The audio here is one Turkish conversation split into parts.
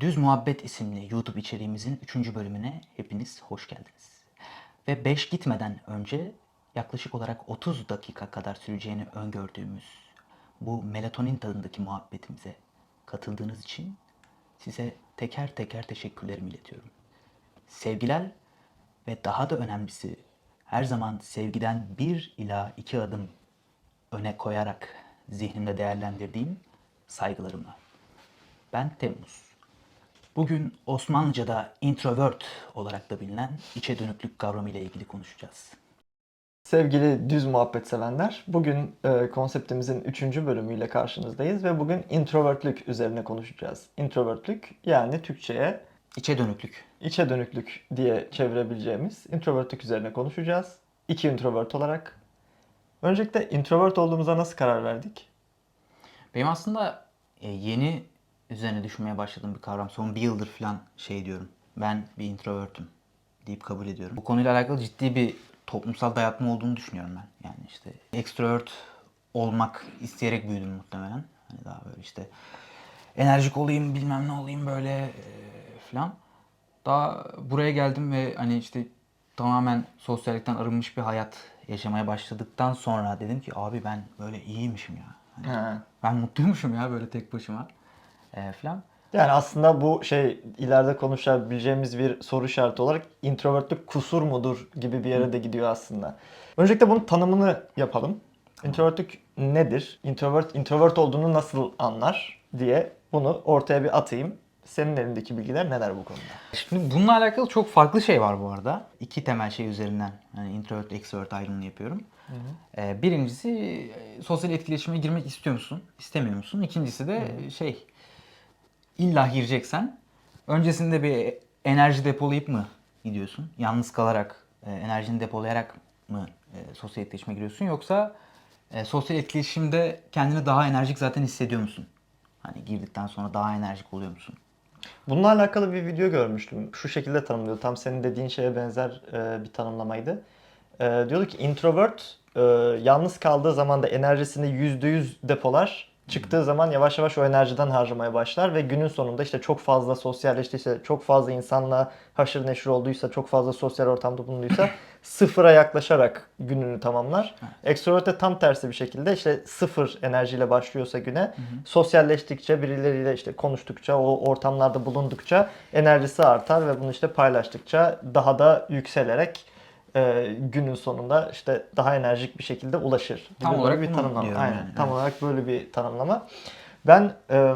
Düz Muhabbet isimli YouTube içeriğimizin 3. bölümüne hepiniz hoş geldiniz. Ve 5 gitmeden önce yaklaşık olarak 30 dakika kadar süreceğini öngördüğümüz bu melatonin tadındaki muhabbetimize katıldığınız için size teker teker teşekkürlerimi iletiyorum. Sevgiler ve daha da önemlisi her zaman sevgiden bir ila iki adım öne koyarak zihnimde değerlendirdiğim saygılarımla. Ben Temmuz. Bugün Osmanlıca'da introvert olarak da bilinen içe dönüklük kavramı ile ilgili konuşacağız. Sevgili düz muhabbet sevenler, bugün e, konseptimizin 3. bölümüyle karşınızdayız ve bugün introvertlük üzerine konuşacağız. Introvertlük yani Türkçe'ye İçe dönüklük. içe dönüklük diye çevirebileceğimiz introvertlük üzerine konuşacağız. İki introvert olarak. Öncelikle introvert olduğumuza nasıl karar verdik? Benim aslında e, yeni üzerine düşünmeye başladığım bir kavram. Son bir yıldır falan şey diyorum. Ben bir introvertüm deyip kabul ediyorum. Bu konuyla alakalı ciddi bir toplumsal dayatma olduğunu düşünüyorum ben. Yani işte extrovert olmak isteyerek büyüdüm muhtemelen. Hani daha böyle işte enerjik olayım bilmem ne olayım böyle e, falan. Daha buraya geldim ve hani işte tamamen sosyallikten arınmış bir hayat yaşamaya başladıktan sonra dedim ki abi ben böyle iyiymişim ya. Hani Ha. ben mutluymuşum ya böyle tek başıma e, falan. Yani aslında bu şey ileride konuşabileceğimiz bir soru işareti olarak introvertlük kusur mudur gibi bir yere de gidiyor aslında. Öncelikle bunun tanımını yapalım. Introvertlük nedir? Introvert introvert olduğunu nasıl anlar diye bunu ortaya bir atayım. Senin elindeki bilgiler neler bu konuda? Şimdi bununla alakalı çok farklı şey var bu arada. İki temel şey üzerinden hani introvert extrovert ayrımını yapıyorum. E, birincisi e, sosyal etkileşime girmek istiyor musun? İstemiyor musun? İkincisi de şey illa gireceksen öncesinde bir enerji depolayıp mı gidiyorsun? Yalnız kalarak e, enerjini depolayarak mı e, sosyal etkileşime giriyorsun yoksa e, sosyal etkileşimde kendini daha enerjik zaten hissediyor musun? Hani girdikten sonra daha enerjik oluyor musun? Bununla alakalı bir video görmüştüm. Şu şekilde tanımlıyordu. Tam senin dediğin şeye benzer e, bir tanımlamaydı. E, diyordu ki introvert e, yalnız kaldığı zaman da enerjisini %100 depolar. Çıktığı zaman yavaş yavaş o enerjiden harcamaya başlar ve günün sonunda işte çok fazla sosyalleştiyse, çok fazla insanla haşır neşir olduysa, çok fazla sosyal ortamda bulunduysa sıfıra yaklaşarak gününü tamamlar. Extrovert de tam tersi bir şekilde işte sıfır enerjiyle başlıyorsa güne sosyalleştikçe, birileriyle işte konuştukça, o ortamlarda bulundukça enerjisi artar ve bunu işte paylaştıkça daha da yükselerek e, günün sonunda işte daha enerjik bir şekilde ulaşır. Tam Gibi olarak böyle bir tanımlama. Aynen. yani, Tam evet. olarak böyle bir tanımlama. Ben e,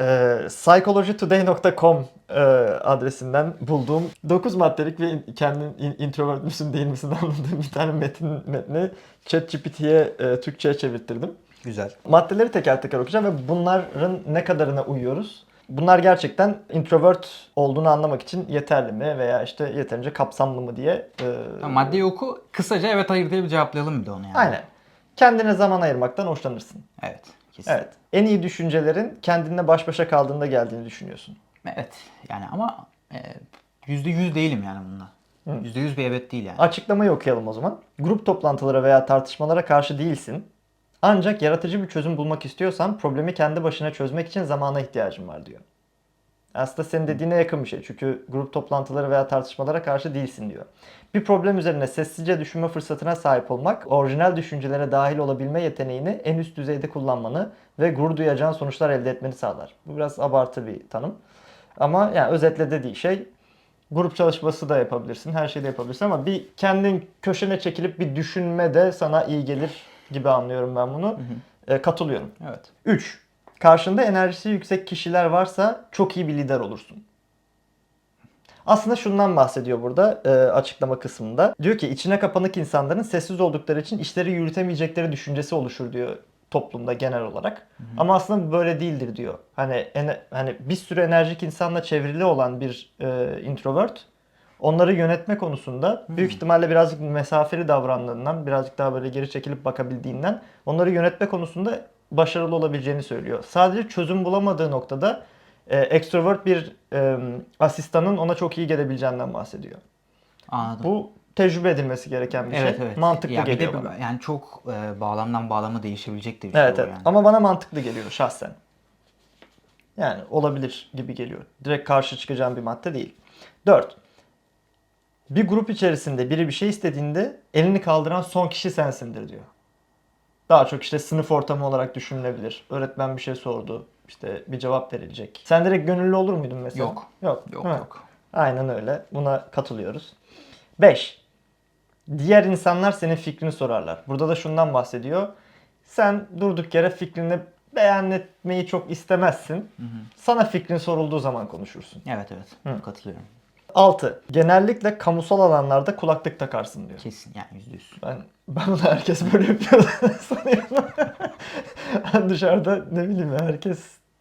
e, psychologytoday.com e, adresinden bulduğum 9 maddelik ve kendin in- introvert müsün değil misin anladığım bir tane metin metni ChatGPT'ye e, Türkçe'ye çevirttirdim. Güzel. Maddeleri teker teker okuyacağım ve bunların ne kadarına uyuyoruz? Bunlar gerçekten introvert olduğunu anlamak için yeterli mi veya işte yeterince kapsamlı mı diye. e, maddeyi oku. Kısaca evet hayır diye bir cevaplayalım bir de onu yani. Aynen. Kendine zaman ayırmaktan hoşlanırsın. Evet. Kesin. Evet. En iyi düşüncelerin kendinle baş başa kaldığında geldiğini düşünüyorsun. Evet. Yani ama e, yüzde yüz değilim yani bunda. Yüzde yüz bir evet değil yani. Açıklamayı okuyalım o zaman. Grup toplantılara veya tartışmalara karşı değilsin. Ancak yaratıcı bir çözüm bulmak istiyorsan problemi kendi başına çözmek için zamana ihtiyacın var diyor. Aslında senin dediğine yakın bir şey. Çünkü grup toplantıları veya tartışmalara karşı değilsin diyor. Bir problem üzerine sessizce düşünme fırsatına sahip olmak, orijinal düşüncelere dahil olabilme yeteneğini en üst düzeyde kullanmanı ve gurur duyacağın sonuçlar elde etmeni sağlar. Bu biraz abartı bir tanım. Ama yani özetle dediği şey grup çalışması da yapabilirsin, her şeyi de yapabilirsin ama bir kendin köşene çekilip bir düşünme de sana iyi gelir gibi anlıyorum ben bunu. E, katılıyorum. Evet. 3. Karşında enerjisi yüksek kişiler varsa çok iyi bir lider olursun. Aslında şundan bahsediyor burada e, açıklama kısmında. Diyor ki içine kapanık insanların sessiz oldukları için işleri yürütemeyecekleri düşüncesi oluşur diyor toplumda genel olarak. Ama aslında böyle değildir diyor. Hani ene- hani bir sürü enerjik insanla çevrili olan bir e, introvert onları yönetme konusunda büyük ihtimalle birazcık mesafeli davrandığından, birazcık daha böyle geri çekilip bakabildiğinden onları yönetme konusunda başarılı olabileceğini söylüyor. Sadece çözüm bulamadığı noktada e, extrovert bir e, asistanın ona çok iyi gelebileceğinden bahsediyor. Anladım. Bu tecrübe edilmesi gereken bir evet şey. evet. Mantıklı ya geliyor de bana. yani çok e, bağlamdan bağlama değişebilecek de bir şey Evet bu evet. yani. Ama bana mantıklı geliyor şahsen. Yani olabilir gibi geliyor. Direkt karşı çıkacağım bir madde değil. 4. Bir grup içerisinde biri bir şey istediğinde elini kaldıran son kişi sensindir diyor. Daha çok işte sınıf ortamı olarak düşünülebilir. Öğretmen bir şey sordu. işte bir cevap verilecek. Sen direkt gönüllü olur muydun mesela? Yok. Yok. Yok mi? yok. Aynen öyle. Buna katılıyoruz. 5. Diğer insanlar senin fikrini sorarlar. Burada da şundan bahsediyor. Sen durduk yere fikrini beyan etmeyi çok istemezsin. Sana fikrin sorulduğu zaman konuşursun. Evet evet. Hı. Katılıyorum. 6. Genellikle kamusal alanlarda kulaklık takarsın diyor. Kesin yani yüzde yüz. Ben, ben bunu herkes böyle yapıyor sanıyorum. ben dışarıda ne bileyim ya, herkes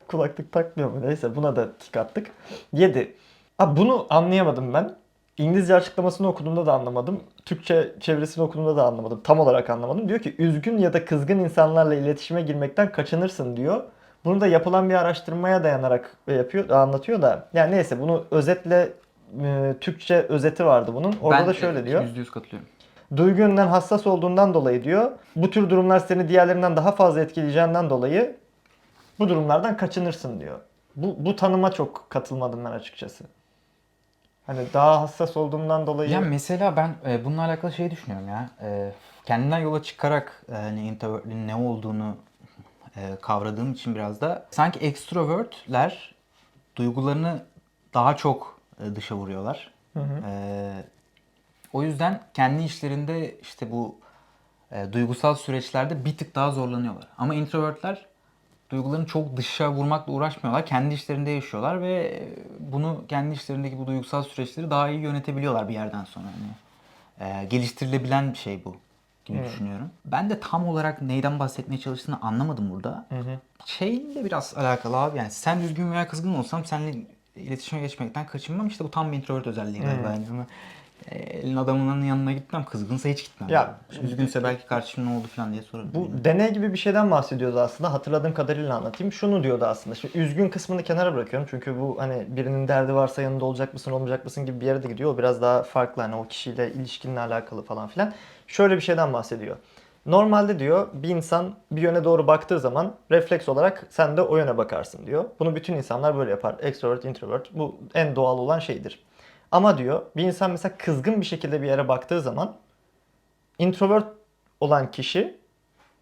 kulaklık takmıyor mu? Neyse buna da tik attık. 7. Abi bunu anlayamadım ben. İngilizce açıklamasını okuduğumda da anlamadım. Türkçe çevirisini okuduğumda da anlamadım. Tam olarak anlamadım. Diyor ki üzgün ya da kızgın insanlarla iletişime girmekten kaçınırsın diyor. Bunu da yapılan bir araştırmaya dayanarak yapıyor, anlatıyor da. Yani neyse bunu özetle e, Türkçe özeti vardı bunun. Orada Ben da şöyle diyor. Yüzde yüz katılıyorum. Duygu yönünden hassas olduğundan dolayı diyor. Bu tür durumlar seni diğerlerinden daha fazla etkileyeceğinden dolayı bu durumlardan kaçınırsın diyor. Bu, bu tanıma çok katılmadım ben açıkçası. Hani daha hassas olduğumdan dolayı Ya mesela ben e, bununla alakalı şey düşünüyorum ya. E, kendimden yola çıkarak e, hani introvertliğin ne olduğunu e, kavradığım için biraz da sanki extrovertler duygularını daha çok dışa vuruyorlar. Hı hı. E, o yüzden kendi işlerinde işte bu e, duygusal süreçlerde bir tık daha zorlanıyorlar. Ama introvertler duygularını çok dışa vurmakla uğraşmıyorlar. Kendi işlerinde yaşıyorlar ve e, bunu kendi işlerindeki bu duygusal süreçleri daha iyi yönetebiliyorlar bir yerden sonra. Yani, e, geliştirilebilen bir şey bu gibi düşünüyorum. Ben de tam olarak neyden bahsetmeye çalıştığını anlamadım burada. Hı hı. Şeyle biraz alakalı abi yani sen üzgün veya kızgın olsam seninle iletişime geçmekten kaçınmam. İşte bu tam bir introvert özelliği galiba. Yani ama, e, elin adamının yanına gitmem. Kızgınsa hiç gitmem. Ya, Üzgünse belki kardeşim ne oldu falan diye sorarım. Bu deney gibi bir şeyden bahsediyordu aslında. Hatırladığım kadarıyla anlatayım. Şunu diyordu aslında. Şimdi üzgün kısmını kenara bırakıyorum. Çünkü bu hani birinin derdi varsa yanında olacak mısın, olmayacak mısın gibi bir yere de gidiyor. O biraz daha farklı hani o kişiyle ilişkinle alakalı falan filan. Şöyle bir şeyden bahsediyor. Normalde diyor bir insan bir yöne doğru baktığı zaman refleks olarak sen de o yöne bakarsın diyor. Bunu bütün insanlar böyle yapar. Extrovert, introvert. Bu en doğal olan şeydir. Ama diyor bir insan mesela kızgın bir şekilde bir yere baktığı zaman introvert olan kişi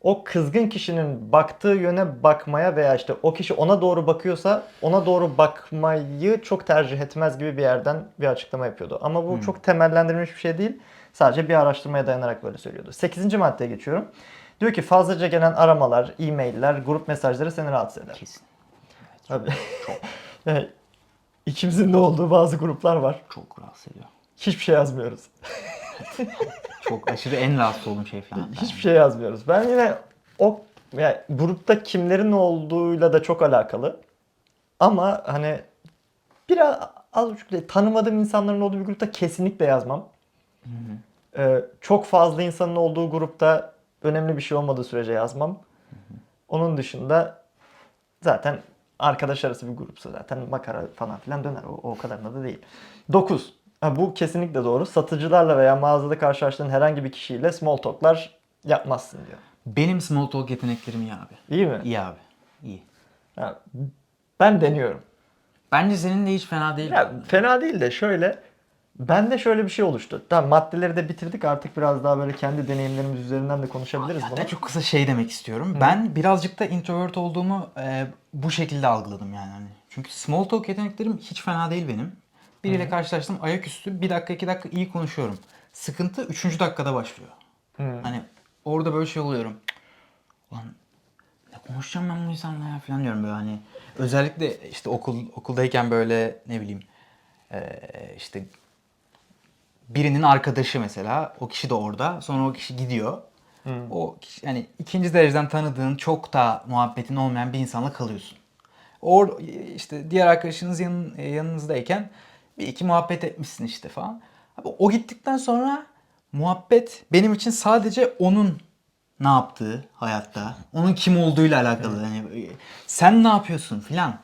o kızgın kişinin baktığı yöne bakmaya veya işte o kişi ona doğru bakıyorsa ona doğru bakmayı çok tercih etmez gibi bir yerden bir açıklama yapıyordu. Ama bu çok temellendirilmiş bir şey değil. Sadece bir araştırmaya dayanarak böyle söylüyordu. 8. maddeye geçiyorum. Diyor ki fazlaca gelen aramalar, e-mailler, grup mesajları seni rahatsız eder. Kesin. Abi. Yani ikimizin de olduğu bazı gruplar var. Çok rahatsız ediyor. Hiçbir şey yazmıyoruz. Çok aşırı en rahatsız olduğum şey falan. Hiçbir şey yazmıyoruz. Ben yine o yani grupta kimlerin olduğuyla da çok alakalı. Ama hani biraz az buçuk tanımadığım insanların olduğu bir grupta kesinlikle yazmam. Ee, çok fazla insanın olduğu grupta önemli bir şey olmadığı sürece yazmam. Onun dışında zaten arkadaş arası bir grupsa zaten makara falan filan döner. O, o kadarına da değil. 9. Ha, bu kesinlikle doğru. Satıcılarla veya mağazada karşılaştığın herhangi bir kişiyle small talk'lar yapmazsın diyor. Benim small talk yeteneklerim iyi abi. İyi mi? İyi abi. İyi. Ben deniyorum. Bence senin de hiç fena değil. Ya fena değil de şöyle bende şöyle bir şey oluştu. Tamam maddeleri de bitirdik artık biraz daha böyle kendi deneyimlerimiz üzerinden de konuşabiliriz Hatta bunu. çok kısa şey demek istiyorum. Ben birazcık da introvert olduğumu e, bu şekilde algıladım yani. Hani. Çünkü small talk yeteneklerim hiç fena değil benim. Biriyle karşılaştım ayaküstü bir dakika iki dakika iyi konuşuyorum. Sıkıntı üçüncü dakikada başlıyor. Hani orada böyle şey oluyorum. Ulan ne konuşacağım ben bu insanla ya falan diyorum böyle hani. Özellikle işte okul okuldayken böyle ne bileyim e, işte birinin arkadaşı mesela o kişi de orada sonra o kişi gidiyor. O kişi, yani ikinci dereceden tanıdığın çok da muhabbetin olmayan bir insanla kalıyorsun. Or işte diğer arkadaşınız yanın, e, yanınızdayken bir iki muhabbet etmişsin işte falan. Abi o gittikten sonra muhabbet benim için sadece onun ne yaptığı hayatta, onun kim olduğuyla alakalı. Hani e, sen ne yapıyorsun filan.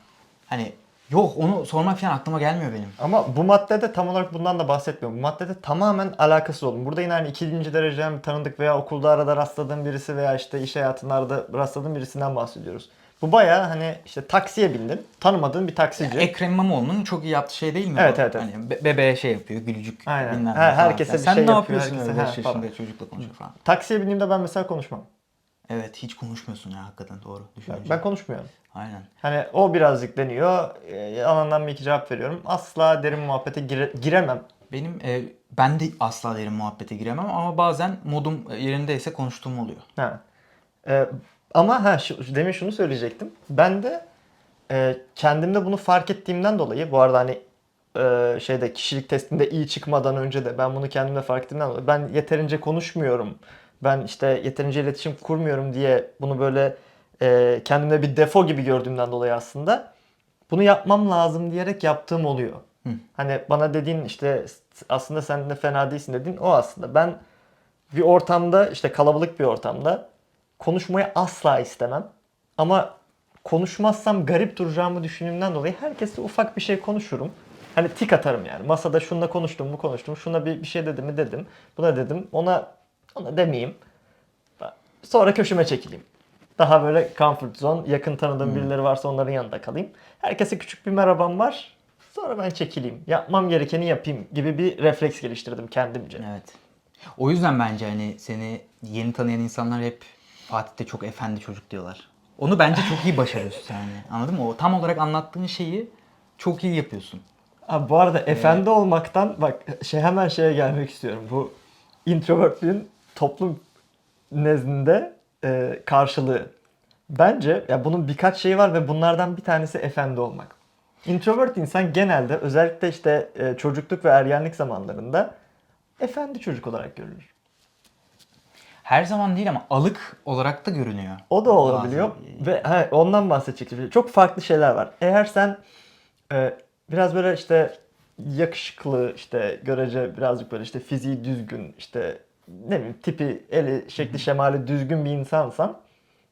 Hani yok onu sormak falan aklıma gelmiyor benim. Ama bu maddede tam olarak bundan da bahsetmiyorum. Bu maddede tamamen alakasız oldum. Burada yine hani ikinci dereceden bir tanıdık veya okulda arada rastladığım birisi veya işte iş hayatında arada rastladığım birisinden bahsediyoruz. Bu baya hani işte taksiye bindin. Tanımadığın bir taksici. Ekrem İmamoğlu'nun çok iyi yaptığı şey değil mi? Evet, evet, evet. Hani be- bebeğe şey yapıyor, gülücük Aynen. bilmem ne Her- falan. herkese bir sen şey ne yapıyor, yapıyorsun herkese- öyle ha, 5 falan. yaşında çocukla konuşuyor falan. Taksiye bindiğimde ben mesela konuşmam. Evet hiç konuşmuyorsun ya hakikaten doğru Ben, düşününce. ben konuşmuyorum. Aynen. Hani o birazcık deniyor. E, bir iki cevap veriyorum. Asla derin muhabbete gire- giremem. Benim e, ben de asla derin muhabbete giremem ama bazen modum yerindeyse konuştuğum oluyor. Ha. E, ama ha şu, demin şunu söyleyecektim. Ben de e, kendimde bunu fark ettiğimden dolayı bu arada hani e, şeyde kişilik testinde iyi çıkmadan önce de ben bunu kendimde fark ettiğimden dolayı ben yeterince konuşmuyorum. Ben işte yeterince iletişim kurmuyorum diye bunu böyle e, kendimde bir defo gibi gördüğümden dolayı aslında bunu yapmam lazım diyerek yaptığım oluyor. Hı. Hani bana dediğin işte aslında sen de fena değilsin dediğin o aslında. Ben bir ortamda işte kalabalık bir ortamda konuşmayı asla istemem. Ama konuşmazsam garip duracağımı düşündüğümden dolayı herkesle ufak bir şey konuşurum. Hani tik atarım yani. Masada şununla konuştum, bu konuştum. Şuna bir, bir şey dedim mi dedim. Buna dedim. Ona ona demeyeyim. Sonra köşeme çekileyim. Daha böyle comfort zone, yakın tanıdığım birileri varsa onların yanında kalayım. Herkese küçük bir merhabam var. Sonra ben çekileyim. Yapmam gerekeni yapayım gibi bir refleks geliştirdim kendimce. Evet. O yüzden bence hani seni yeni tanıyan insanlar hep Fatih'te çok efendi çocuk diyorlar. Onu bence çok iyi başarıyorsun yani. Anladın mı? O tam olarak anlattığın şeyi çok iyi yapıyorsun. Abi bu arada efendi olmaktan bak şey hemen şeye gelmek istiyorum. Bu introvertlüğün toplum nezdinde e, karşılığı. Bence ya bunun birkaç şeyi var ve bunlardan bir tanesi efendi olmak. Introvert insan genelde özellikle işte e, çocukluk ve ergenlik zamanlarında efendi çocuk olarak görülür. Her zaman değil ama alık olarak da görünüyor. O da olabiliyor Bazı- ve he, ondan bahsedecektim. Çok farklı şeyler var. Eğer sen e, biraz böyle işte yakışıklı işte görece birazcık böyle işte fiziği düzgün işte ne bileyim tipi eli şekli şemali düzgün bir insansan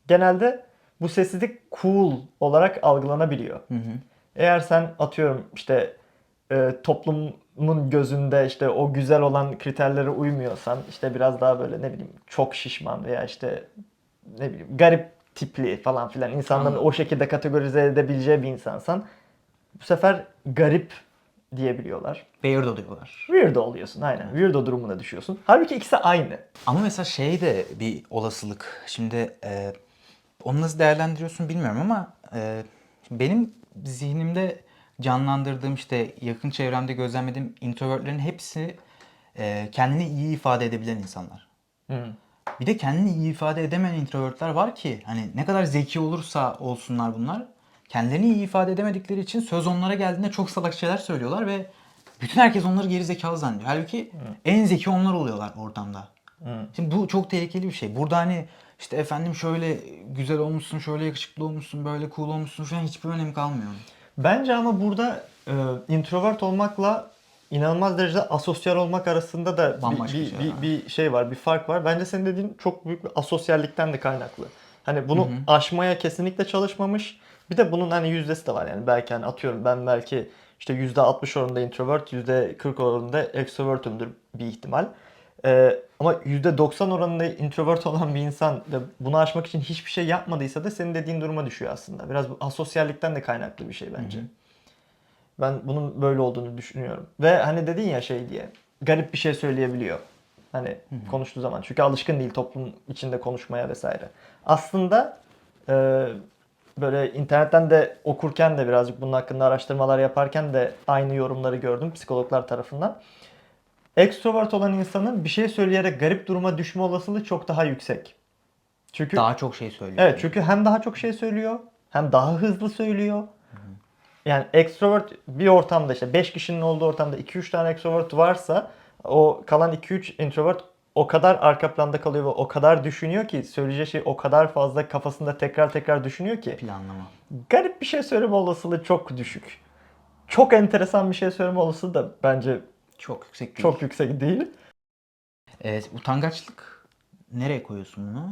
genelde bu sessizlik cool olarak algılanabiliyor. Hı hı. Eğer sen atıyorum işte e, toplumun gözünde işte o güzel olan kriterlere uymuyorsan işte biraz daha böyle ne bileyim çok şişman veya işte ne bileyim garip tipli falan filan insanların Anladım. o şekilde kategorize edebileceği bir insansan bu sefer garip diyebiliyorlar. Weirdo diyorlar. Weirdo oluyorsun aynen. Weirdo durumuna düşüyorsun. Halbuki ikisi aynı. Ama mesela şey de bir olasılık. Şimdi e, onu nasıl değerlendiriyorsun bilmiyorum ama e, benim zihnimde canlandırdığım işte yakın çevremde gözlemlediğim introvertlerin hepsi e, kendini iyi ifade edebilen insanlar. Hı. Bir de kendini iyi ifade edemeyen introvertler var ki hani ne kadar zeki olursa olsunlar bunlar kendilerini iyi ifade edemedikleri için söz onlara geldiğinde çok salak şeyler söylüyorlar ve bütün herkes onları geri zekalı zannediyor. Halbuki en zeki onlar oluyorlar ortamda. Hı. Şimdi bu çok tehlikeli bir şey. Burada hani işte efendim şöyle güzel olmuşsun, şöyle yakışıklı olmuşsun, böyle cool olmuşsun falan hiçbir önemi kalmıyor. Bence ama burada e, introvert olmakla inanılmaz derecede asosyal olmak arasında da bir, Bambaşka bir, bir, var. bir şey var, bir fark var. Bence senin dediğin çok büyük bir asosyallikten de kaynaklı. Hani bunu aşmaya kesinlikle çalışmamış. Bir de bunun hani yüzdesi de var yani. Belki hani atıyorum ben belki işte %60 oranında introvert, %40 oranında extrovert'ümdür bir ihtimal. Ee, ama %90 oranında introvert olan bir insan ve bunu aşmak için hiçbir şey yapmadıysa da senin dediğin duruma düşüyor aslında. Biraz bu asosyallikten de kaynaklı bir şey bence. Ben bunun böyle olduğunu düşünüyorum. Ve hani dedin ya şey diye garip bir şey söyleyebiliyor. Hani konuştuğu zaman. Çünkü alışkın değil toplum içinde konuşmaya vesaire. Aslında e, böyle internetten de okurken de birazcık bunun hakkında araştırmalar yaparken de aynı yorumları gördüm psikologlar tarafından. Extrovert olan insanın bir şey söyleyerek garip duruma düşme olasılığı çok daha yüksek. Çünkü Daha çok şey söylüyor. Evet çünkü hem daha çok şey söylüyor hem daha hızlı söylüyor. Yani extrovert bir ortamda işte 5 kişinin olduğu ortamda 2-3 tane extrovert varsa o kalan 2-3 introvert o kadar arka planda kalıyor ve o kadar düşünüyor ki söyleyeceği şey o kadar fazla kafasında tekrar tekrar düşünüyor ki planlama. garip bir şey söyleme olasılığı çok düşük. Çok enteresan bir şey söyleme olasılığı da bence Çok yüksek değil. çok yüksek değil. Evet, utangaçlık nereye koyuyorsun bunu?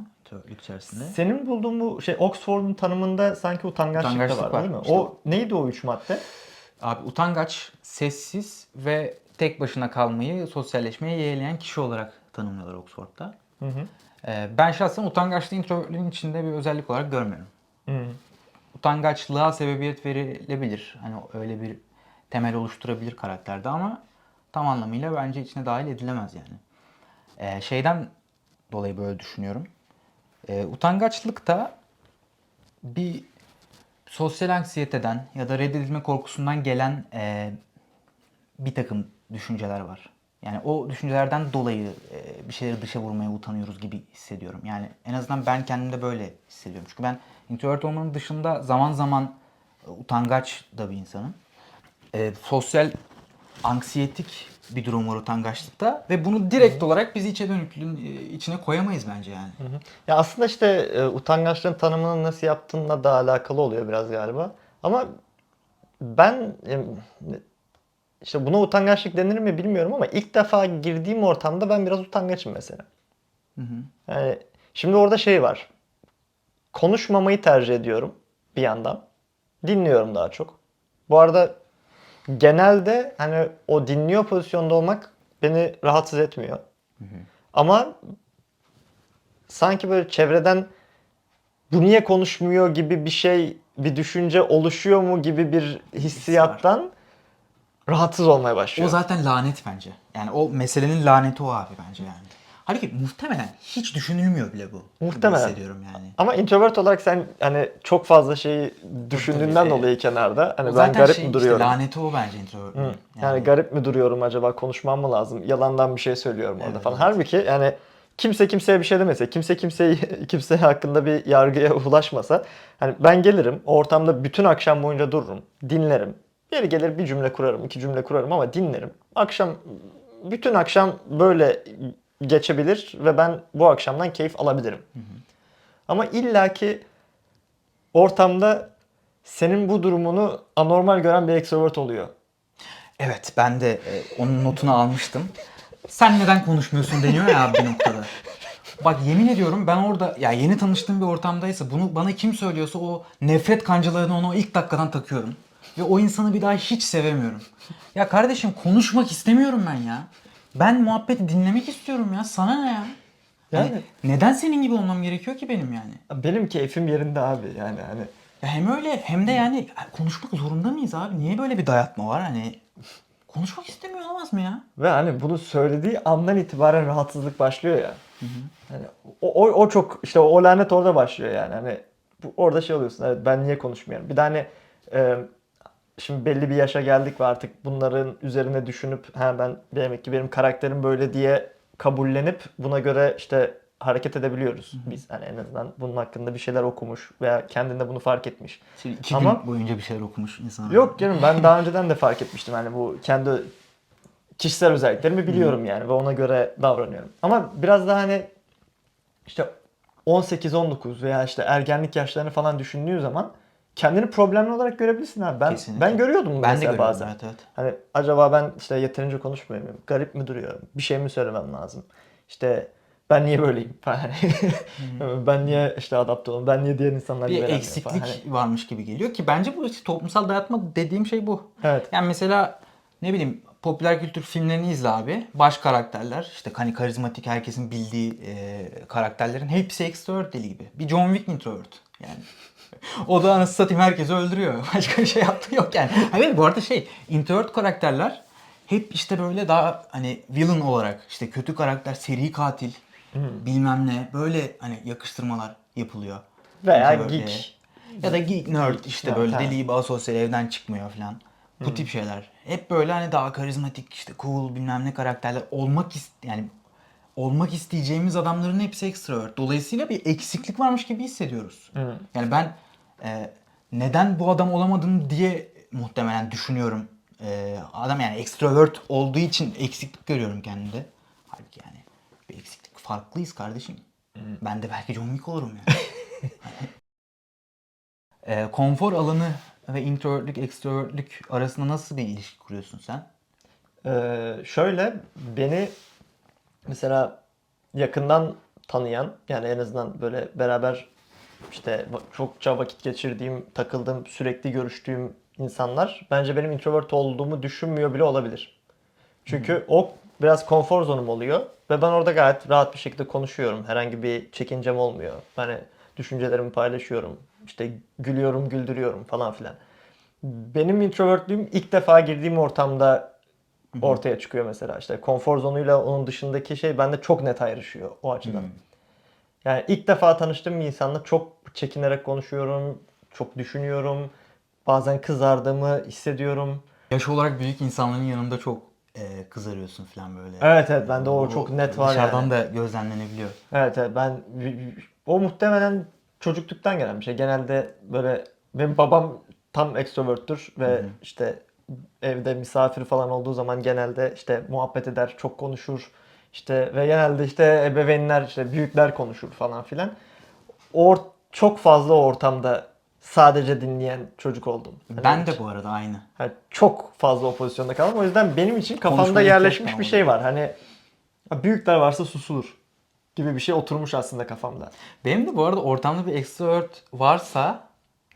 İçerisinde. Senin bulduğun bu şey Oxford'un tanımında sanki utangaçlık, Utangaçlık da var, var. değil mi? İşte o neydi o üç madde? Abi utangaç, sessiz ve tek başına kalmayı, sosyalleşmeyi yeğleyen kişi olarak tanımlıyorlar Oxford'da. Hı hı. Ee, ben şahsen utangaçlığı introvertlerin içinde bir özellik olarak görmüyorum. Hı. utangaçlığa sebebiyet verilebilir. Hani öyle bir temel oluşturabilir karakterde ama tam anlamıyla bence içine dahil edilemez yani. Ee, şeyden dolayı böyle düşünüyorum. Ee, utangaçlık da bir sosyal anksiyeteden ya da reddedilme korkusundan gelen e, bir takım düşünceler var. Yani o düşüncelerden dolayı e, bir şeyleri dışa vurmaya utanıyoruz gibi hissediyorum. Yani en azından ben kendimde böyle hissediyorum. Çünkü ben introvert olmanın dışında zaman zaman e, utangaç da bir insanım. E, sosyal anksiyetik bir durum var utangaçlıkta ve bunu direkt olarak biz içe dönüklüğün e, içine koyamayız bence yani. Ya aslında işte e, utangaçlığın tanımını nasıl yaptığınla da alakalı oluyor biraz galiba. Ama ben e, işte buna utangaçlık denir mi bilmiyorum ama ilk defa girdiğim ortamda ben biraz utangaçım mesela. Yani şimdi orada şey var. Konuşmamayı tercih ediyorum bir yandan. Dinliyorum daha çok. Bu arada genelde hani o dinliyor pozisyonda olmak beni rahatsız etmiyor. Ama sanki böyle çevreden bu niye konuşmuyor gibi bir şey, bir düşünce oluşuyor mu gibi bir hissiyattan rahatsız olmaya başlıyor. O zaten lanet bence. Yani o meselenin laneti o abi bence yani. Halbuki muhtemelen hiç düşünülmüyor bile bu. Muhtemelen. hissediyorum yani. Ama introvert olarak sen hani çok fazla şeyi düşündüğünden tabii. dolayı kenarda hani ben garip şey mi işte, duruyorum? laneti o bence introvert. Hı. Yani, garip mi duruyorum acaba konuşmam mı lazım? Yalandan bir şey söylüyorum orada Evet, falan. evet. Halbuki yani kimse kimseye bir şey demese, kimse kimseyi kimse hakkında bir yargıya ulaşmasa hani ben gelirim o ortamda bütün akşam boyunca dururum, dinlerim. Yeri gelir bir cümle kurarım, iki cümle kurarım ama dinlerim. Akşam bütün akşam böyle geçebilir ve ben bu akşamdan keyif alabilirim. Ama illaki ortamda senin bu durumunu anormal gören bir extrovert oluyor. Evet ben de e, onun notunu almıştım. Sen neden konuşmuyorsun deniyor ya bir noktada. Bak yemin ediyorum ben orada ya yeni tanıştığım bir ortamdaysa bunu bana kim söylüyorsa o nefret kancalarını ona ilk dakikadan takıyorum. Ve o insanı bir daha hiç sevemiyorum. Ya kardeşim konuşmak istemiyorum ben ya. Ben muhabbeti dinlemek istiyorum ya. Sana ne ya? Yani Yani- neden senin gibi olmam gerekiyor ki benim yani? Benim keyfim yerinde abi yani hani Ya hem öyle hem de yani konuşmak zorunda mıyız abi? Niye böyle bir dayatma var hani? Konuşmak istemiyor olamaz mı ya? ve hani bunu söylediği andan itibaren rahatsızlık başlıyor ya. Hani o, o, o çok işte o lanet orada başlıyor yani. Hani bu, orada şey oluyorsun. Evet ben niye konuşmuyorum? Bir de hani e, şimdi belli bir yaşa geldik ve artık bunların üzerine düşünüp ha ben demek ki benim karakterim böyle diye kabullenip buna göre işte hareket edebiliyoruz. Biz hani en azından bunun hakkında bir şeyler okumuş veya kendinde bunu fark etmiş. Şimdi iki Ama- gün boyunca bir şeyler okumuş insan. Yok canım ben daha önceden de fark etmiştim. Hani bu kendi kişisel özelliklerimi biliyorum yani ve ona göre davranıyorum. Ama biraz daha hani işte 18-19 veya işte ergenlik yaşlarını falan düşündüğü zaman kendini problemli olarak görebilirsin abi. Ben Kesinlikle. ben görüyordum Ben de mesela görüyorum bazen. evet evet. Hani acaba ben işte yeterince konuşmuyor muyum? Garip mi duruyorum? Bir şey mi söylemem lazım? İşte ben niye böyleyim falan. ben niye işte adapte oldum? Ben niye diğer insanlar gibi Bir eksiklik falan. Hani- varmış gibi geliyor ki bence bu işte toplumsal dayatma dediğim şey bu. Evet. Yani mesela ne bileyim popüler kültür filmlerini izle abi. Baş karakterler işte hani karizmatik herkesin bildiği e, karakterlerin hepsi extrovert deli gibi. Bir John Wick introvert yani. o da anasını satayım herkesi öldürüyor. Başka bir şey yaptığı yok yani. Hayır bu arada şey introvert karakterler hep işte böyle daha hani villain olarak işte kötü karakter, seri katil bilmem ne böyle hani yakıştırmalar yapılıyor. Veya Introvert'e. geek. Ya da geek nerd işte böyle ha. deli gibi asosyal evden çıkmıyor falan. Bu tip şeyler. Hep böyle hani daha karizmatik işte cool bilmem ne karakterler olmak ist yani olmak isteyeceğimiz adamların hepsi extrovert. Dolayısıyla bir eksiklik varmış gibi hissediyoruz. Yani ben e, neden bu adam olamadım diye muhtemelen düşünüyorum. E, adam yani extrovert olduğu için eksiklik görüyorum kendimde. Halbuki yani bir eksiklik farklıyız kardeşim. Ben de belki John Wick olurum yani. E, konfor alanı ve introvertlik, extrovertlik arasında nasıl bir ilişki kuruyorsun sen? Ee, şöyle beni mesela yakından tanıyan yani en azından böyle beraber işte çokça vakit geçirdiğim, takıldığım, sürekli görüştüğüm insanlar bence benim introvert olduğumu düşünmüyor bile olabilir. Çünkü o biraz konfor zonum oluyor ve ben orada gayet rahat bir şekilde konuşuyorum. Herhangi bir çekincem olmuyor. Hani düşüncelerimi paylaşıyorum. işte gülüyorum, güldürüyorum falan filan. Benim introvertlüğüm ilk defa girdiğim ortamda ortaya çıkıyor mesela. İşte konfor zonuyla onun dışındaki şey bende çok net ayrışıyor o açıdan. Yani ilk defa tanıştığım bir insanla çok çekinerek konuşuyorum, çok düşünüyorum. Bazen kızardığımı hissediyorum. Yaş olarak büyük insanların yanında çok e, kızarıyorsun falan böyle. Evet evet bende o çok net var Dışarıdan yani. da gözlemlenebiliyor. Evet evet ben o muhtemelen çocukluktan gelen bir şey. Genelde böyle benim babam tam ekstroverttür ve işte evde misafir falan olduğu zaman genelde işte muhabbet eder, çok konuşur. İşte ve genelde işte ebeveynler işte büyükler konuşur falan filan. Or çok fazla ortamda sadece dinleyen çocuk oldum. Hani Ben de bu arada aynı. yani çok fazla o pozisyonda kaldım. O yüzden benim için kafamda Konuşmaya yerleşmiş bir şey var. Hani büyükler varsa susulur gibi bir şey oturmuş aslında kafamda. Benim de bu arada ortamda bir extrovert varsa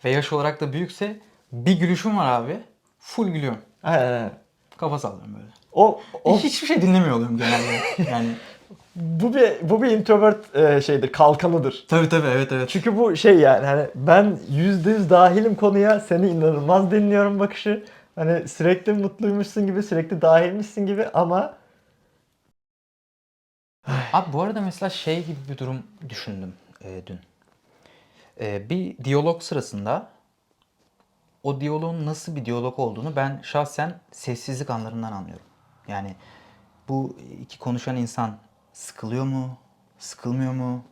ve yaş olarak da büyükse bir gülüşüm var abi. Full gülüyorum. Aynen. Kafa sallıyorum böyle. O, o Hiçbir şey dinlemiyor oluyorum genelde. Yani bu bir bu bir introvert e, şeydir, kalkanıdır. tabii tabii evet evet. Çünkü bu şey yani hani ben yüzde yüz dahilim konuya, seni inanılmaz dinliyorum bakışı. Hani sürekli mutluymuşsun gibi, sürekli dahilmişsin gibi ama Abi bu arada mesela şey gibi bir durum düşündüm e, dün. E, bir diyalog sırasında o diyaloğun nasıl bir diyalog olduğunu ben şahsen sessizlik anlarından anlıyorum. Yani bu iki konuşan insan sıkılıyor mu, sıkılmıyor mu,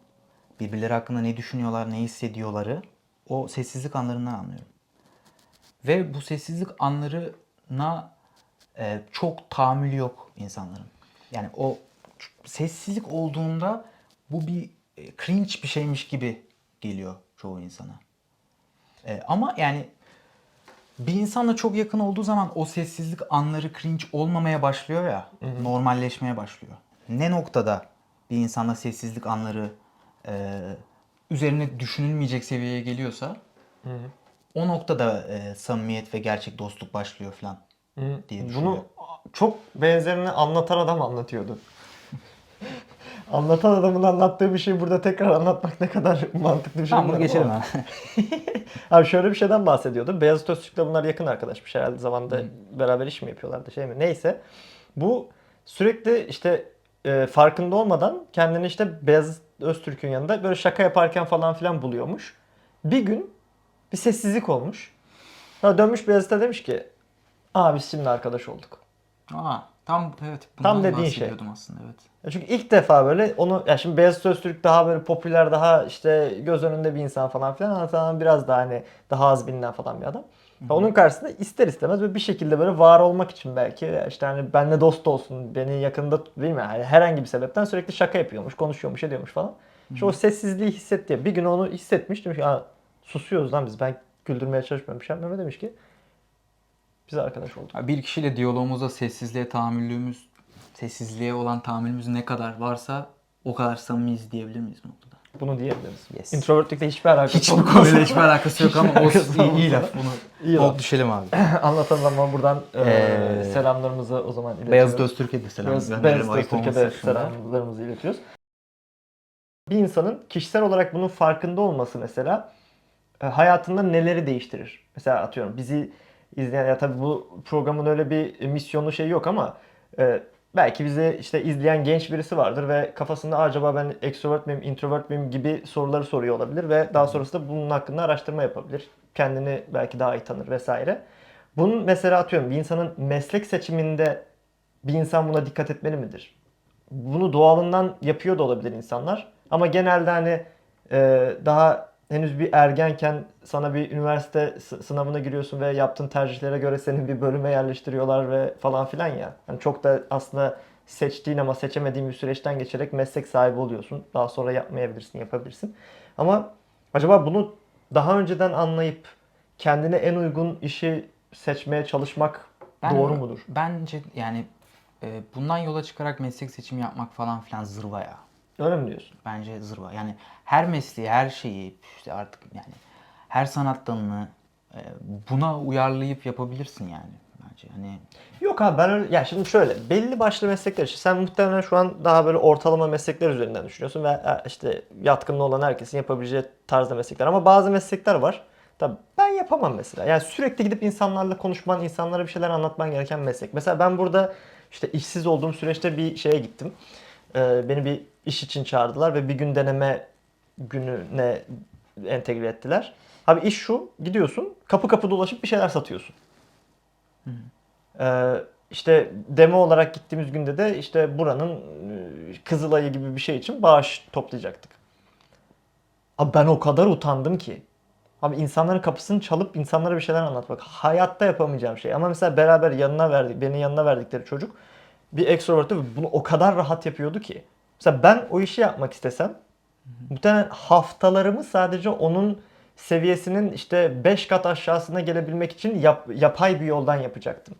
birbirleri hakkında ne düşünüyorlar, ne hissediyorları o sessizlik anlarından anlıyorum. Ve bu sessizlik anlarına e, çok tahammülü yok insanların. Yani o sessizlik olduğunda bu bir e, cringe bir şeymiş gibi geliyor çoğu insana. E, ama yani bir insanla çok yakın olduğu zaman o sessizlik anları cringe olmamaya başlıyor ya, normalleşmeye başlıyor. Ne noktada bir insanla sessizlik anları e, üzerine düşünülmeyecek seviyeye geliyorsa o noktada e, samimiyet ve gerçek dostluk başlıyor falan diye düşünüyorum. bunu çok benzerini anlatan adam anlatıyordu. Anlatan adamın anlattığı bir şeyi burada tekrar anlatmak ne kadar mantıklı bir şey Tamam bunu bilmiyorum geçelim ama. abi. Abi şöyle bir şeyden bahsediyordu. Beyazıt Öztürk'le bunlar yakın arkadaşmış herhalde zamanda beraber iş mi yapıyorlardı şey mi neyse. Bu sürekli işte e, farkında olmadan kendini işte Beyazıt Öztürk'ün yanında böyle şaka yaparken falan filan buluyormuş. Bir gün bir sessizlik olmuş. Sonra dönmüş Beyazıt'a demiş ki Aa biz şimdi arkadaş olduk. Aa, tam evet. Tam bundan dediğin şey. bahsediyordum aslında evet. Ya Çünkü ilk defa böyle onu ya şimdi Beyazıt Öztürk daha böyle popüler daha işte göz önünde bir insan falan filan anlatan biraz daha hani daha az bilinen falan bir adam. Ya onun karşısında ister istemez böyle bir şekilde böyle var olmak için belki işte hani benle dost olsun, beni yakında tut değil mi? Yani herhangi bir sebepten sürekli şaka yapıyormuş, konuşuyormuş, ediyormuş falan. İşte o sessizliği hissetti. Bir gün onu hissetmiş demiş ki susuyoruz lan biz ben güldürmeye çalışmıyorum bir şey yapmıyorum demiş ki biz arkadaş olduk. Bir kişiyle diyalogumuzda sessizliğe tahammülümüz, sessizliğe olan tahammülümüz ne kadar varsa o kadar samimiyiz diyebilir miyiz noktada? Bunu diyebiliriz. Yes. Introvertlikle hiçbir alakası Hiç olmaz. konuyla hiçbir alakası yok ama olsun. iyi, laf. Bunu İyi laf. düşelim abi. Anlatan ama buradan e, Ee, selamlarımızı o zaman iletiyoruz. Beyazıt Öztürk'e de selam Beyaz, gönderelim. Beyaz ayıp Öztürk'e de selamlarımızı iletiyoruz. Bir insanın kişisel olarak bunun farkında olması mesela e, hayatında neleri değiştirir? Mesela atıyorum bizi izleyen ya tabii bu programın öyle bir misyonu şey yok ama e, belki bizi işte izleyen genç birisi vardır ve kafasında "Aa, acaba ben extrovert miyim, introvert miyim gibi soruları soruyor olabilir ve daha sonrasında bunun hakkında araştırma yapabilir. Kendini belki daha iyi tanır vesaire. Bunun mesela atıyorum bir insanın meslek seçiminde bir insan buna dikkat etmeli midir? Bunu doğalından yapıyor da olabilir insanlar. Ama genelde hani daha henüz bir ergenken sana bir üniversite sınavına giriyorsun ve yaptığın tercihlere göre seni bir bölüme yerleştiriyorlar ve falan filan ya. Yani çok da aslında seçtiğin ama seçemediğin bir süreçten geçerek meslek sahibi oluyorsun. Daha sonra yapmayabilirsin, yapabilirsin. Ama acaba bunu daha önceden anlayıp kendine en uygun işi seçmeye çalışmak Ben- doğru mudur? Bence yani e, bundan yola çıkarak meslek seçimi yapmak falan filan zırva ya. Öyle mi diyorsun? Bence zırva. Yani her mesleği, her şeyi işte artık yani her sanat dalını e, buna uyarlayıp yapabilirsin yani bence. Hani Yok abi ben öyle, ya şimdi şöyle belli başlı meslekler için sen muhtemelen şu an daha böyle ortalama meslekler üzerinden düşünüyorsun ve e, işte yatkınlığı olan herkesin yapabileceği tarzda meslekler ama bazı meslekler var. Tabii ben yapamam mesela. Yani sürekli gidip insanlarla konuşman, insanlara bir şeyler anlatman gereken meslek. Mesela ben burada işte işsiz olduğum süreçte bir şeye gittim. Ee, beni bir iş için çağırdılar ve bir gün deneme gününe entegre ettiler. Abi iş şu, gidiyorsun kapı kapı dolaşıp bir şeyler satıyorsun. Ee, işte demo olarak gittiğimiz günde de işte buranın e, Kızılay'ı gibi bir şey için bağış toplayacaktık. Abi ben o kadar utandım ki. Abi insanların kapısını çalıp insanlara bir şeyler anlatmak. Hayatta yapamayacağım şey. Ama mesela beraber yanına verdik, beni yanına verdikleri çocuk bir extrovertti ve bunu o kadar rahat yapıyordu ki. Mesela ben o işi yapmak istesem muhtemelen haftalarımı sadece onun seviyesinin işte 5 kat aşağısına gelebilmek için yap- yapay bir yoldan yapacaktım.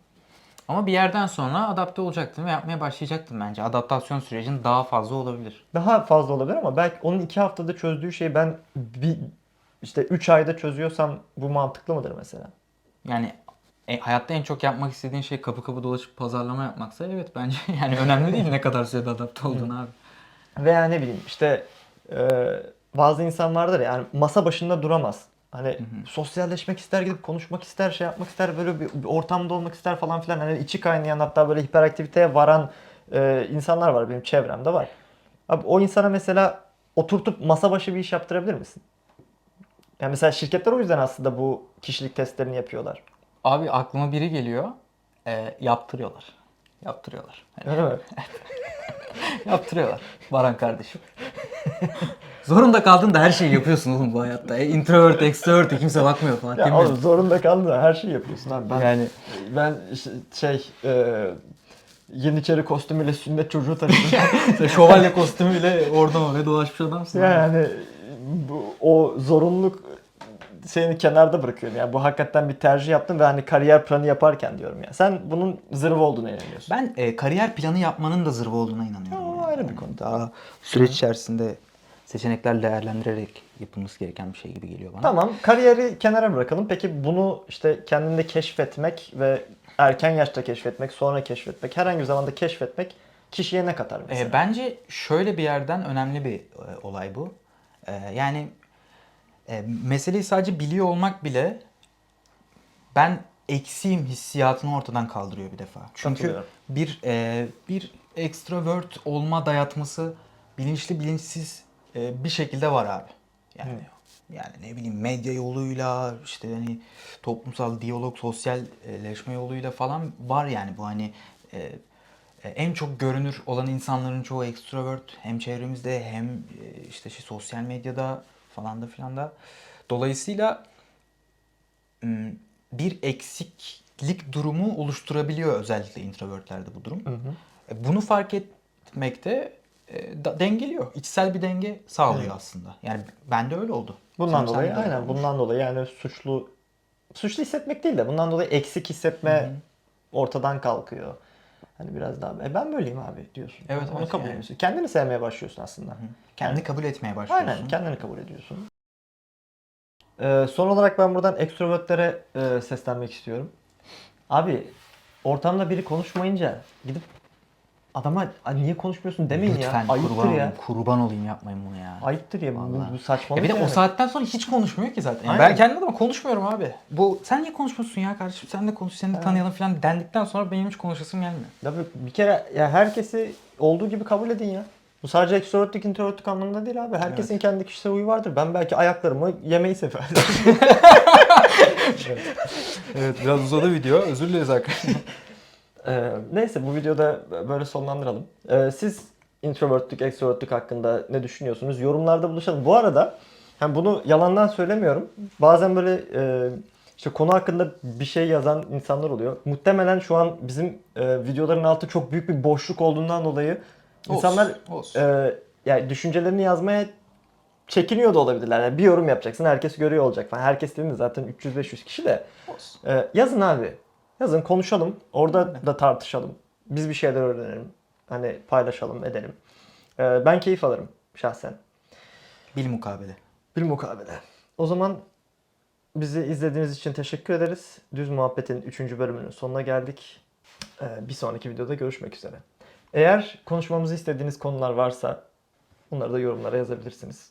ama bir yerden sonra adapte olacaktın ve yapmaya başlayacaktın bence. Adaptasyon sürecin daha fazla olabilir. Daha fazla olabilir ama belki onun 2 haftada çözdüğü şeyi ben bir işte 3 ayda çözüyorsam bu mantıklı mıdır mesela? Yani e, hayatta en çok yapmak istediğin şey kapı kapı dolaşıp pazarlama yapmaksa evet bence yani önemli değil ne kadar sürede adapte olduğun abi. Veya ne bileyim işte e, bazı insan vardır ya, yani masa başında duramaz. Hani sosyalleşmek ister, gidip konuşmak ister, şey yapmak ister, böyle bir, bir ortamda olmak ister falan filan. Hani içi kaynayan hatta böyle hiperaktiviteye varan e, insanlar var benim çevremde var. Abi o insana mesela oturtup masa başı bir iş yaptırabilir misin? Yani mesela şirketler o yüzden aslında bu kişilik testlerini yapıyorlar. Abi aklıma biri geliyor. E, yaptırıyorlar. Yaptırıyorlar. Hani Öyle mi? yaptırıyorlar. Baran kardeşim. Zorunda kaldın da her şeyi yapıyorsun oğlum bu hayatta. E, introvert, extrovert kimse bakmıyor falan. Ya oğlum zorunda kaldın da her şeyi yapıyorsun abi. Ben, Yani ben şey e, Yeniçeri kostümüyle sünnet çocuğu taşıdım. sen şövalye kostümüyle oradan oraya dolaşmış adamsın. yani bu, o zorunluluk seni kenarda bırakıyorum. Yani bu hakikaten bir tercih yaptım ve hani kariyer planı yaparken diyorum ya. Sen bunun zırvı olduğuna inanıyorsun. Ben e, kariyer planı yapmanın da zırvı olduğuna inanıyorum. O yani. ayrı bir konu. Daha süreç içerisinde seçenekler değerlendirerek yapılması gereken bir şey gibi geliyor bana. Tamam kariyeri kenara bırakalım. Peki bunu işte kendinde keşfetmek ve erken yaşta keşfetmek, sonra keşfetmek, herhangi bir zamanda keşfetmek kişiye ne katar mesela? E, bence şöyle bir yerden önemli bir e, olay bu. E, yani e, meseleyi sadece biliyor olmak bile ben eksiğim hissiyatını ortadan kaldırıyor bir defa. Çünkü bir e, bir extrovert olma dayatması bilinçli bilinçsiz e, bir şekilde var abi. Yani yani ne bileyim medya yoluyla işte hani toplumsal diyalog, sosyalleşme yoluyla falan var yani bu hani e, e, en çok görünür olan insanların çoğu extrovert hem çevremizde hem e, işte şey, sosyal medyada falan da filan da. Dolayısıyla bir eksiklik durumu oluşturabiliyor özellikle introvertlerde bu durum. Hı hı. E, Bunu fark etmekte e, da- dengeliyor. İçsel bir denge sağlıyor Evet. aslında. Yani bende öyle oldu. Bundan Sanırım dolayı de aynen olmuş. bundan dolayı yani suçlu suçlu hissetmek değil de bundan dolayı eksik hissetme ortadan kalkıyor. Hani biraz daha e ben böyleyim abi diyorsun. Evet, Onu evet kabul yani. ediyorsun. Kendini sevmeye başlıyorsun aslında. Kendini kabul etmeye başlıyorsun. Aynen kendini kabul ediyorsun. Ee, son olarak ben buradan ekstrovertlere e, seslenmek istiyorum. Abi ortamda biri konuşmayınca gidip adama "Ay, niye konuşmuyorsun demeyin Lütfen ya. Ayıptır kurban ya. olayım, kurban olayım yapmayın bunu ya. Ayıptır ya. Bu, Vallahi. bu Ya saçmalık. bir de o yani. saatten sonra hiç konuşmuyor ki zaten. Yani Aynen. ben kendi adıma konuşmuyorum abi. Bu sen niye konuşmuyorsun ya kardeşim? Sen de konuş, seni de tanıyalım falan dendikten sonra benim hiç konuşasım gelmiyor. Ya bir- bir kere ya herkesi olduğu gibi kabul edin ya. Bu sadece ekstrovertlik introvertlik anlamında değil abi. Herkesin kendi kişisel huyu vardır. Ben belki ayaklarımı yemeyi severim. Evet biraz uzadı video. Özür dileriz arkadaşlar. Ee, neyse bu videoda böyle sonlandıralım. Ee, siz introvertlik, extrovertlik hakkında ne düşünüyorsunuz? Yorumlarda buluşalım. Bu arada hem bunu yalandan söylemiyorum. Bazen böyle e, işte konu hakkında bir şey yazan insanlar oluyor. Muhtemelen şu an bizim e, videoların altı çok büyük bir boşluk olduğundan dolayı insanlar olsun. e, yani düşüncelerini yazmaya çekiniyor da olabilirler. Yani bir yorum yapacaksın, herkes görüyor olacak falan. Herkes dediğinde zaten 300-500 kişi de. Olsun. Ee, yazın abi. Yazın konuşalım. Orada da tartışalım. Biz bir şeyler öğrenelim. Hani paylaşalım edelim. Ee, ben keyif alırım şahsen. Bil mukabele. Bir mukabele. O zaman Bizi izlediğiniz için teşekkür ederiz. Düz Muhabbet'in 3. bölümünün sonuna geldik. Ee, bir sonraki videoda görüşmek üzere. Eğer konuşmamızı istediğiniz konular varsa bunları da yorumlara yazabilirsiniz.